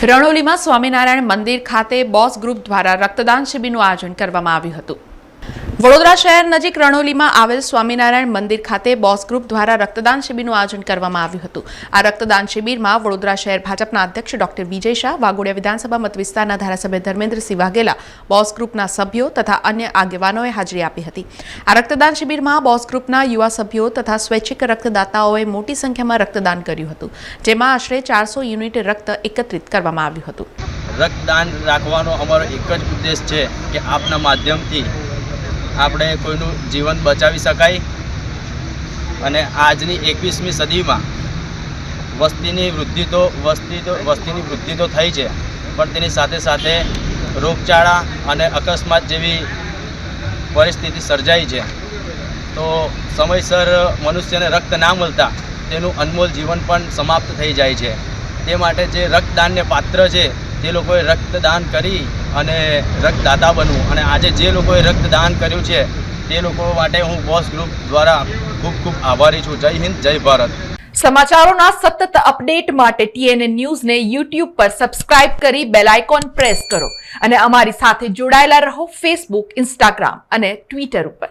રણોલીમાં સ્વામિનારાયણ મંદિર ખાતે boss group દ્વારા રક્તદાન શિબિરનું આયોજન કરવામાં આવ્યું હતું. વડોદરા શહેર નજીક રણોલીમાં આવેલ સ્વામિનારાયણ મંદિર ખાતે બોસ ગ્રુપ દ્વારા રક્તદાન શિબિરનું આયોજન કરવામાં આવ્યું હતું. આ રક્તદાન શિબિરમાં વડોદરા શહેર ભાજપના અધ્યક્ષ ડોક્ટર વિજય શાહ વાઘોડિયા વિધાનસભા મત વિસ્તારના ધારાસભ્ય ધર્મેન્દ્રસિંહ વાઘેલા, બોસ ગ્રુપના સભ્યો તથા અન્ય આગેવાનોએ હાજરી આપી હતી. આ રક્તદાન શિબિરમાં બોસ ગ્રુપના યુવા સભ્યો તથા સ્વૈચ્છિક રક્તદાતાઓએ મોટી સંખ્યામાં રક્તદાન કર્યું હતું, જેમાં આશરે ચારસો યુનિટ રક્ત એકત્રિત કરવામાં આવ્યું હતું. રક્તદાન રાખવાનો અમારો એક જ ઉદ્દેશ છે કે આપના માધ્યમથી આપણે કોઈનું જીવન બચાવી શકાય. અને આજની એકવીસમી સદીમાં વસ્તીની વૃદ્ધિ તો વસ્તી તો વસ્તીની વૃદ્ધિ તો થઈ છે, પણ તેની સાથે સાથે રોગચાળા અને અકસ્માત જેવી પરિસ્થિતિ સર્જાઈ છે. તો સમયસર મનુષ્યને રક્ત ના મળતા તેનું અનમોલ જીવન પણ સમાપ્ત થઈ જાય છે. તે માટે જે રક્તદાનને પાત્ર છે તે લોકોએ રક્તદાન કરી અને રક્તદાતા બનવું. અને આજે જે લોકોએ રક્તદાન કર્યું છે, તે લોકો માટે હું બોસ ગ્રુપ દ્વારા ખૂબ ખૂબ આભારી છું. જય હિન્દ, જય ભારત. સમાચારોના સતત અપડેટ માટે ટીએનએ ન્યૂઝને યુટ્યુબ પર સબસ્ક્રાઇબ કરી બેલ આઇકોન પ્રેસ કરો. અને અમારી સાથે જોડાયેલા રહો ફેસબુક, ઇન્સ્ટાગ્રામ અને ટ્વિટર ઉપર.